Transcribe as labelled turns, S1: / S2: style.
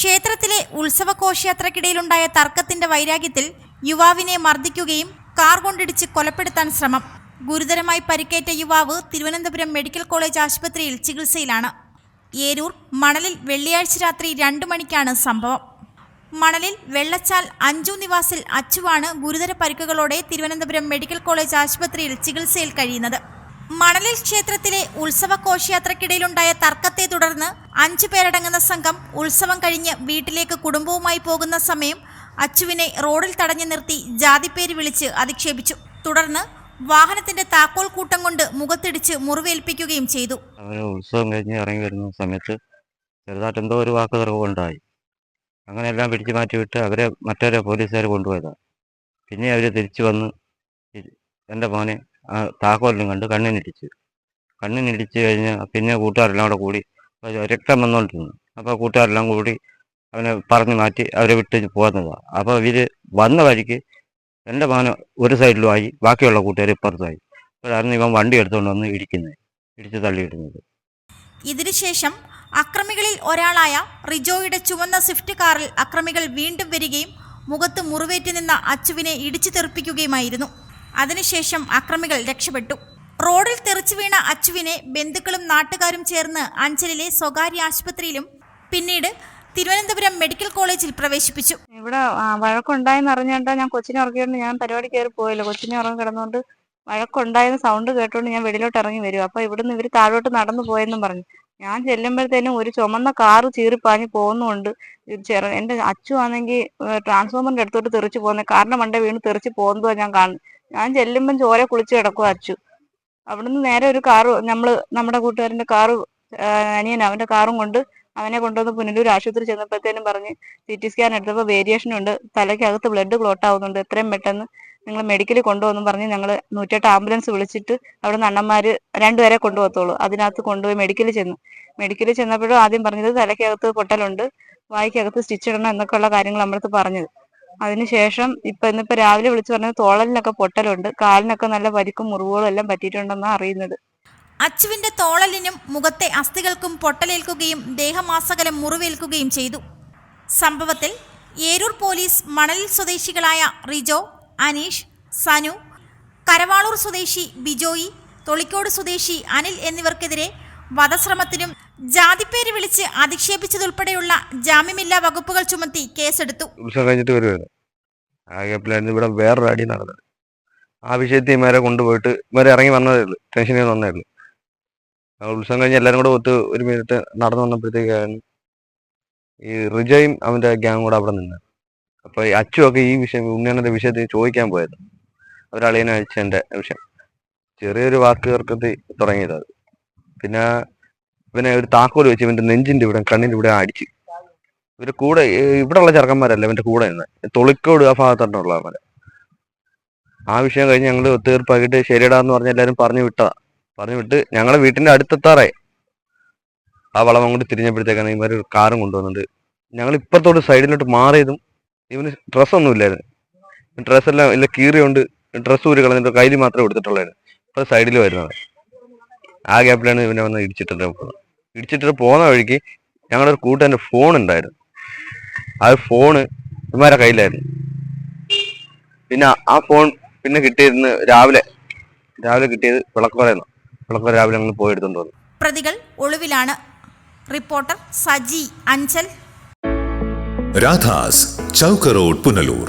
S1: ക്ഷേത്രത്തിലെ ഉത്സവ ഘോഷയാത്രക്കിടയിലുണ്ടായ തർക്കത്തിന്റെ വൈരാഗ്യത്തിൽ യുവാവിനെ മർദ്ദിക്കുകയും കാർ കൊണ്ടിടിച്ച് കൊലപ്പെടുത്താൻ ശ്രമം. ഗുരുതരമായി പരിക്കേറ്റ യുവാവ് തിരുവനന്തപുരം മെഡിക്കൽ കോളേജ് ആശുപത്രിയിൽ ചികിത്സയിലാണ്. ഏരൂർ മണലിൽ വെള്ളിയാഴ്ച രാത്രി രണ്ടു മണിക്കാണ് സംഭവം. മണലിൽ വെള്ളച്ചാൽ അഞ്ചു നിവാസിൽ അച്ചുവാണ് ഗുരുതര പരിക്കുകളോടെ തിരുവനന്തപുരം മെഡിക്കൽ കോളേജ് ആശുപത്രിയിൽ ചികിത്സയിൽ കഴിയുന്നത്. മണലിൽ ക്ഷേത്രത്തിലെ ഉത്സവ ഘോഷയാത്രക്കിടയിലുണ്ടായ തർക്കത്തെ തുടർന്ന് അഞ്ചു പേരടങ്ങുന്ന സംഘം ഉത്സവം കഴിഞ്ഞ് വീട്ടിലേക്ക് കുടുംബവുമായി പോകുന്ന സമയം അച്ചുവിനെ റോഡിൽ തടഞ്ഞു നിർത്തി ജാതിപ്പേര് വിളിച്ച് അധിക്ഷേപിച്ചു. തുടർന്ന് വാഹനത്തിന്റെ താക്കോൽ കൂട്ടം കൊണ്ട് മുഖത്തിടിച്ച് മുറിവേൽപ്പിക്കുകയും ചെയ്തു.
S2: ഉത്സവം കഴിഞ്ഞ് ഇറങ്ങി വരുന്ന സമയത്ത് ചെറുതായിട്ട് എന്തോ ഒരു വാക്ക് തർക്കം അങ്ങനെയെല്ലാം പിടിച്ചു മാറ്റി വിട്ട് അവരെ മറ്റൊരു പോലീസുകാർ കൊണ്ടുപോയതാണ് പിന്നെ അവർ തിരിച്ചു വന്ന് എന്റെ മോനെ ആ താക്കോലിനും കണ്ട് കണ്ണിനിടിച്ച്. കണ്ണിനിടിച്ച് കഴിഞ്ഞ് പിന്നെ കൂട്ടുകാരെല്ലാം കൂടെ കൂടി രക്തം വന്നുകൊണ്ടിരുന്നു. അപ്പോൾ കൂട്ടുകാരെല്ലാം കൂടി അവനെ പറഞ്ഞു മാറ്റി അവരെ വിട്ട് പോകുന്നതാണ് അപ്പോൾ ഇവർ വന്ന വഴിക്ക് എന്റെ മകന് ഒരു സൈഡിലുമായി ബാക്കിയുള്ള കൂട്ടുകാർ ഇപ്പുറത്തുമായി അപ്പോഴായിരുന്നു ഇവൻ വണ്ടി എടുത്തുകൊണ്ട് വന്ന് ഇടിക്കുന്നത് ഇടിച്ച് തള്ളിയിടുന്നത്.
S1: ഇതിനുശേഷം അക്രമികളിൽ ഒരാളായ റിജോയുടെ ചുവന്ന സ്വിഫ്റ്റ് കാറിൽ അക്രമികൾ വീണ്ടും വരികയും മുഖത്ത് മുറിവേറ്റ് നിന്ന അച്ചുവിനെ ഇടിച്ചു തെറിപ്പിക്കുകയുമായിരുന്നു. അതിനുശേഷം അക്രമികൾ രക്ഷപ്പെട്ടു. റോഡിൽ തെറിച്ചു വീണ അച്ചുവിനെ ബന്ധുക്കളും നാട്ടുകാരും ചേർന്ന് അഞ്ചലിലെ സ്വകാര്യ ആശുപത്രിയിലും പിന്നീട് തിരുവനന്തപുരം മെഡിക്കൽ കോളേജിൽ പ്രവേശിപ്പിച്ചു.
S3: ഇവിടെ വഴക്കുണ്ടായെന്ന് അറിഞ്ഞുകൊണ്ട് ഞാൻ കൊച്ചിനെ ഉറക്കിയോണ്ട് ഞാൻ പരിപാടി കയറി പോയല്ലോ. കൊച്ചിനെ ഉറങ്ങി കിടന്നുകൊണ്ട് വഴക്കുണ്ടായെന്ന് സൗണ്ട് കേട്ടോണ്ട് ഞാൻ വെളിയിലോട്ട് ഇറങ്ങി വരും. അപ്പൊ ഇവിടുന്ന് ഇവർ താഴോട്ട് നടന്നു പോയെന്നും പറഞ്ഞു. ഞാൻ ചെല്ലുമ്പോഴത്തേനും ഒരു ചുമന്ന കാറ് ചീറിപ്പാഞ്ഞ് പോകുന്നുണ്ട്. എന്റെ അച്ചു ആണെങ്കിൽ ട്രാൻസ്ഫോമറിന്റെ അടുത്തോട്ട് തെറിച്ച് പോകുന്നത് കാറിന്റെ മണ്ട വീണ് തെറിച്ച് പോകുന്നതോ ഞാൻ കാണുന്നത് ഞാൻ ചെല്ലുമ്പം ചോര കുളിച്ച് കിടക്കും അച്ചു. അവിടുന്ന് നേരെ ഒരു കാറ് നമ്മൾ നമ്മുടെ കൂട്ടുകാരന്റെ കാറ് അനിയൻ അവന്റെ കാറും കൊണ്ട് അവനെ കൊണ്ടുവന്ന് പുനലൂർ ആശുപത്രി ചെന്നപ്പോഴത്തേനും പറഞ്ഞ് സി ടി സ്കാൻ എടുത്തപ്പോൾ വേരിയേഷൻ ഉണ്ട്. തലയ്ക്കകത്ത് ബ്ലഡ് ക്ലോട്ട് ആവുന്നുണ്ട്. എത്രയും പെട്ടെന്ന് നിങ്ങൾ മെഡിക്കലിൽ കൊണ്ടുവന്നു പറഞ്ഞ് ഞങ്ങൾ നൂറ്റെട്ട് ആംബുലൻസ് വിളിച്ചിട്ട് അവിടെ നിന്ന് അണ്ണന്മാര് രണ്ടുപേരെ കൊണ്ടുപോകത്തുള്ളൂ. അതിനകത്ത് കൊണ്ടുപോയി മെഡിക്കലിൽ ചെന്നു. മെഡിക്കലിൽ ചെന്നപ്പോഴും ആദ്യം പറഞ്ഞത് തലയ്ക്കകത്ത് പൊട്ടലുണ്ട് വായിക്കകത്ത് സ്റ്റിച്ച് ഇടണം എന്നൊക്കെയുള്ള കാര്യങ്ങൾ നമ്മളടുത്ത് പറഞ്ഞത്. അതിനുശേഷം ഇപ്പൊ ഇന്നിപ്പോ രാവിലെ വിളിച്ചു പറഞ്ഞത് തോളലിനൊക്കെ പൊട്ടലുണ്ട്. കാലിനൊക്കെ നല്ല പരിക്കും മുറിവുകളും എല്ലാം പറ്റിയിട്ടുണ്ടെന്നാണ് അറിയുന്നത്.
S1: അച്ചുവിന്റെ തോളലിനും മുഖത്തെ അസ്ഥികൾക്കും പൊട്ടലേൽക്കുകയും ദേഹമാസകലം മുറിവേൽക്കുകയും ചെയ്തു. സംഭവത്തിൽ ഏരൂർ പോലീസ് മണലിൽ സ്വദേശികളായ റിജോ അനീഷ് സനു കരവാളൂർ സ്വദേശി ബിജോയി തൊളിക്കോട് സ്വദേശി അനിൽ എന്നിവർക്കെതിരെ വധശ്രമത്തിനും ജാതിപ്പേര് വിളിച്ച് അധിക്ഷേപിച്ചതുൾപ്പെടെയുള്ള ജാമ്യമില്ലാ വകുപ്പുകൾ ചുമത്തി കേസെടുത്തു.
S4: കഴിഞ്ഞിട്ട് വരുമായിരുന്നു ആ ഗ്യാപ്പിലായിരുന്നു ഇവിടെ വേറൊരു അടി നടന്നത്. ആ വിഷയത്തിൽ ഇമാരെ കൊണ്ടുപോയിട്ട് ഇമാരെ ഇറങ്ങി വന്നതേ ഉള്ളൂ ടെൻഷനിൽ വന്നായിരുന്നു ഉത്സവം കഴിഞ്ഞ് എല്ലാവരും കൂടെ ഒത്ത് ഒരു മിനിറ്റ് നടന്നു വന്നപ്പോഴത്തേക്കാണ് ഈ റിജയും അവന്റെ ഗ്യാങ് കൂടെ അവിടെ നിന്ന് അപ്പോൾ ഈ അച്ചുമൊക്കെ ഈ വിഷയം ഉണ്ണിയണ്ണന്റെ വിഷയത്തിൽ ചോദിക്കാൻ പോയത്. അവരളിയനെ അയച്ചതിന്റെ വിഷയം. ചെറിയൊരു വാക്ക് തർക്കത്തിൽ തുടങ്ങിയത് അത് പിന്നെ ഇവനെ ഒരു താക്കോൽ വെച്ച് ഇവന്റെ നെഞ്ചിന്റെ ഇവിടെ കണ്ണിന്റെ ഇവിടെ അടിച്ച്. ഇവർ കൂടെ ഇവിടെ ഉള്ള ചെറുക്കന്മാരല്ല ഇവന്റെ കൂടെ നിന്ന്. തൊളിക്കോട് ആ ഭാഗത്തോട്ടുള്ളവരെ ആ വിഷയം കഴിഞ്ഞ് ഞങ്ങൾ ഒത്തുതീർപ്പാക്കിയിട്ട് ശരിയടാന്ന് പറഞ്ഞ് എല്ലാവരും പറഞ്ഞു വിട്ടതാ. പറഞ്ഞു വിട്ട് ഞങ്ങളെ വീട്ടിന്റെ അടുത്തെത്താറായി. ആ വളം അങ്ങോട്ട് തിരിഞ്ഞപ്പോഴത്തേക്കാണ് ഒരു കാറും കൊണ്ടുവന്നിട്ട് ഞങ്ങൾ ഇപ്പുറത്തോട്ട് സൈഡിലോട്ട് മാറിയതും ഇവന് ഡ്രസ്സൊന്നും ഇല്ലായിരുന്നു. ഡ്രസ്സെല്ലാം ഇല്ല കീറിയോണ്ട് ഡ്രസ്സ് ഊരി കളഞ്ഞിട്ട് കയ്യിൽ മാത്രമേ എടുത്തിട്ടുള്ളായിരുന്നു. ഇപ്പൊ സൈഡിൽ വരുന്നത് ആ ഗ്യാപ്പിലാണ് ഇവനെ വന്ന് ഇടിച്ചിട്ടിട്ട് പോകുന്നത് ഇടിച്ചിട്ട് പോകുന്ന വഴിക്ക് ഞങ്ങളുടെ ഒരു കൂട്ടന്റെ ഫോൺ ഉണ്ടായിരുന്നു. ആ ഫോണ് ഇവന്മാരെ കയ്യിലായിരുന്നു. പിന്നെ ആ ഫോൺ പിന്നെ കിട്ടിയിരുന്ന് രാവിലെ രാവിലെ കിട്ടിയത് വിളക്കുറയെന്നു വിളക്കുറ രാവിലെ ഞങ്ങൾ പോയി എടുത്തോണ്ട് വന്നു.
S1: പ്രതികൾ ഒളിവിലാണ്. റിപ്പോർട്ടർ സജി അഞ്ചൽ.
S5: രാധാസ് ചൗക്കറോഡ് പുനലൂർ.